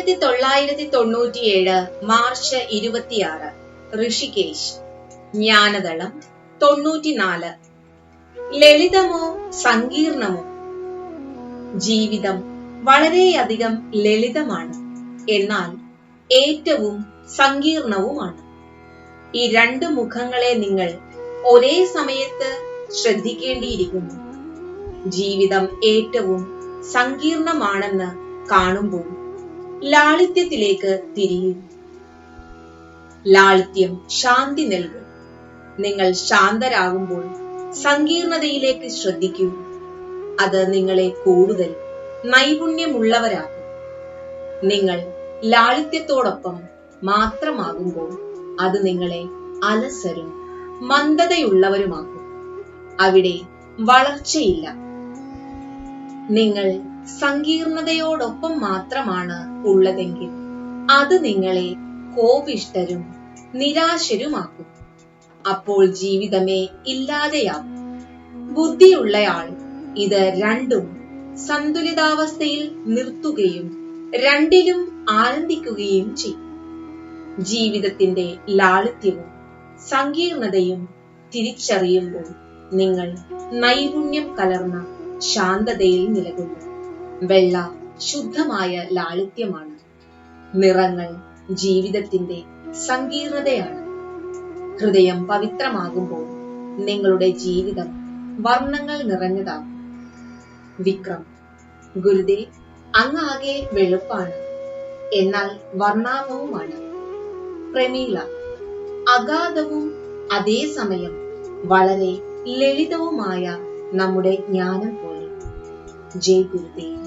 ആയിരത്തി തൊള്ളായിരത്തി തൊണ്ണൂറ്റിയേഴ് മാർച്ച് ഇരുപത്തിയാറ്. ഋഷികേശ്. ജ്ഞാനതളം തൊണ്ണൂറ്റിനാല്. ലളിതമോ സങ്കീർണമോ? ജീവിതം വളരെയധികം ലളിതമാണ്. എന്നാൽ ഏറ്റവും സങ്കീർണവുമാണ്. ഈ രണ്ട് മുഖങ്ങളെ നിങ്ങൾ ഒരേ സമയത്ത് ശ്രദ്ധിക്കേണ്ടിയിരിക്കുന്നു. ജീവിതം ഏറ്റവും സങ്കീർണമാണെന്ന് കാണുമ്പോൾ ലാളിത്യത്തിലേക്ക് തിരിയും. ലാളിത്യം ശാന്തി നൽകും. നിങ്ങൾ ശാന്തരാകുമ്പോൾ സങ്കീർണതയിലേക്ക് ശ്രദ്ധിക്കൂ. അത് നിങ്ങളെ കൂടുതൽ നൈപുണ്യമുള്ളവരാകും നിങ്ങൾ ലാളിത്യത്തോടൊപ്പം മാത്രമാകുമ്പോൾ അത് നിങ്ങളെ അലസരും മന്ദതയുള്ളവരുമാക്കും. അവിടെ വളർച്ചയില്ല. നിങ്ങൾ സങ്കീർണതയോടൊപ്പം മാത്രമാണ് ഉള്ളതെങ്കിൽ അത് നിങ്ങളെ കോപിഷ്ടരും നിരാശരുമാക്കും. അപ്പോൾ ജീവിതമേ ഇല്ലാതെയാകും. ബുദ്ധിയുള്ളയാൾ ഇത് രണ്ടും സന്തുലിതാവസ്ഥയിൽ നിർത്തുകയും രണ്ടിലും ആനന്ദിക്കുകയും ചെയ്യും. ജീവിതത്തിന്റെ ലാളിത്യവും സങ്കീർണതയും തിരിച്ചറിയുമ്പോൾ നിങ്ങൾ നൈപുണ്യം കലർന്ന ശാന്തതയിൽ നിലകൊള്ളും. വെള്ള ശുദ്ധമായ ലാളിത്യമാണ്. നിറങ്ങൾ ജീവിതത്തിന്റെ സങ്കീർണതയാണ്. ഹൃദയം പവിത്രമാകുമ്പോൾ നിങ്ങളുടെ ജീവിതം വർണങ്ങൾ നിറഞ്ഞതാകും. വിക്രം ഗുരുദേവ് അങ്ങാകെ വെളുപ്പാണ്. എന്നാൽ വർണാഭവുമാണ്. പ്രമീള അഗാധവും അതേസമയം വളരെ ലളിതവുമായ നമ്മുടെ ജ്ഞാനം പോലെ. ജയ് ഗുരുദേവ്.